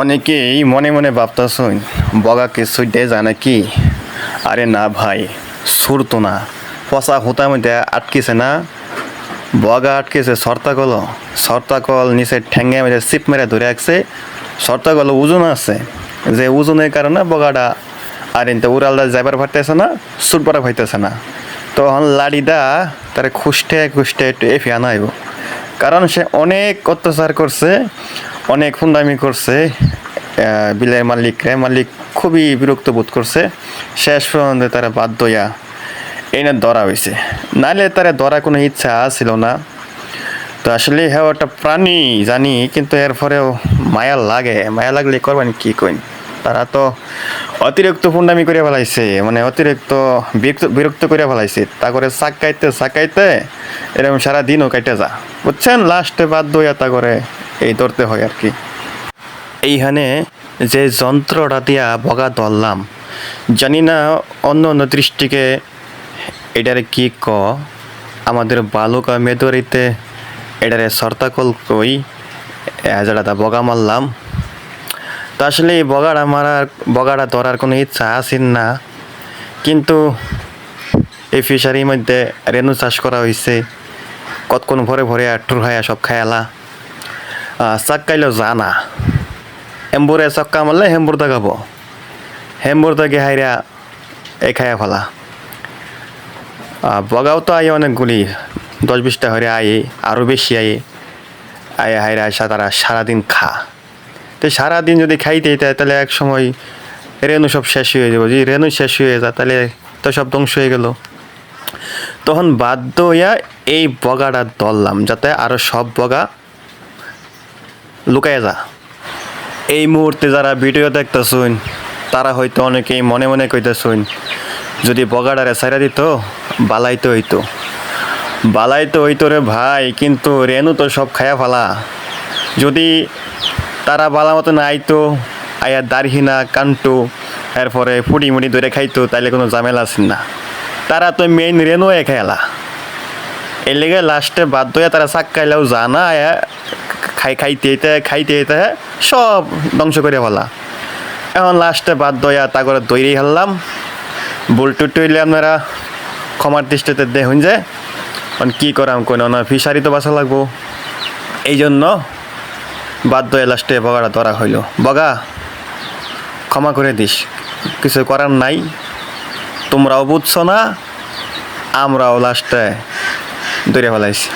অনেকেই মনে মনে ভাবতেছেন বগাকে সুইডে জানে কি আরে না ভাই সুরতো না। পচা হুতার মধ্যে আটকেছে না? বগা আটকেছে সর্তাকল সর্তাকল নিচে ঠ্যাঙ্গে মেরে সিপ মেরে ধরে রাখছে। সর্তাকল ওজন আছে। যে ওজনের কারণে বগাটা, আর এনতে উড়ালদা যাইবার পারতেছে না সুর পরা পাইতেছে না। তখন লাড়িদা তারে খুষ্টে খুষ্টে একটু এফে আনাইব কারণ সে অনেক অত্যাচার করছে, অনেক ফুন্দামি করছে বিলের মালিকরে মালিক খুবই বিরক্ত বোধ করছে। শেষ পর্যন্ত তারা বাধ্য হইয়া এনে ধরা হয়েছে নাহলে তারা ধরা কোনো ইচ্ছা ছিল না। তো আসলে হ্যাঁ একটা প্রাণী জানি, কিন্তু এর পরেও মায়া লাগে। মায়া লাগলে করবেন কী কইন? তারা তো অতিরিক্ত ফুন্ডামি করে ফেলাইছে মানে অতিরিক্ত বিরক্ত করে ফেলাইছে। তা করে চাকাইতে চাকাইতে এরকম সারা দিনও কাটে যা। বুঝছেন? লাস্টে বাধ্য হইয়া তা করে এই ধরতে হয় আর কি। এইখানে যে যন্ত্রটা দিয়া বগা ধরলাম, জানি না অন্য অন্য দৃষ্টিকে এটারে কি ক, আমাদের বালুকা মেদরিতে এটারে সর্তাকল কই যেটা বগা মারলাম। তো আসলে এই বগাড়া মারার, বগাড়া ধরার কোনো ইচ্ছা আসেন না। কিন্তু এই ফিশারির মধ্যে রেনু চাষ করা হয়েছে কতক্ষণ ভরে ভরে আটুর হায়া সব খায়ালা। চাক কাইলেও জানা। হেম্বুরে চক্কা মারলে হেম্বুর দাগাবো হেম্বুর দাগে হাইরা এই খায়া ফেলা। বগাও তো আই অনেকগুলি। দশ বিশটা হরে আয়ে আরও বেশি আয়ে। আয়ে হাইরা আসা তারা সারাদিন খা। তো সারাদিন যদি খাইতে হয় তাহলে এক সময় রেনু সব শেষ হয়ে যাব। যদি রেনু শেষ হয়ে যায়, তাহলে তো সব ধ্বংস হয়ে গেল। তখন বাধ্য হইয়া এই বগাটা ধরলাম, যাতে আরও সব বগা লুকায় যা এই মুহূর্তে যারা ভিডিও দেখতেছুন, তারা হয়তো অনেকেই মনে মনে কইতেছুন, যদি বগাডারে সাইরা দিত বালাই তো হইতো। বালাই তো হইতো রে ভাই, কিন্তু রেনু তো সব খায়া ফেলা। যদি তারা বালা মতো না আইতো আয়া দারহিনা কান্টু এরপরে ফুটি মুটি ধরে খাইতো, তাইলে কোনো ঝামেলা আছে না। তারা তো মেইন রেনু এ খেলা। এর লেগে লাস্টে বাধ্য হয়ে তারা চাক খাইলেও জানা, আয়া খাই, খাইতে খাইতে যেতে সব ধ্বংস করে ফেলা। এখন লাস্টে বাধ্য হইয়া তা দৈরি হারলাম বুলটু টুইলে আপনারা ক্ষমার দৃষ্টিতে দেখুন যে কী করাম, কোন ফিশারি তো বাসা লাগবো। এই জন্য বাধ্য লাস্টে বগাটা ধরা হইল। বগা, ক্ষমা করে দিস। কিছু করার নাই। তোমরাও বুঝছ না, আমরাও লাস্টে দৌড়ে ফেলাইছি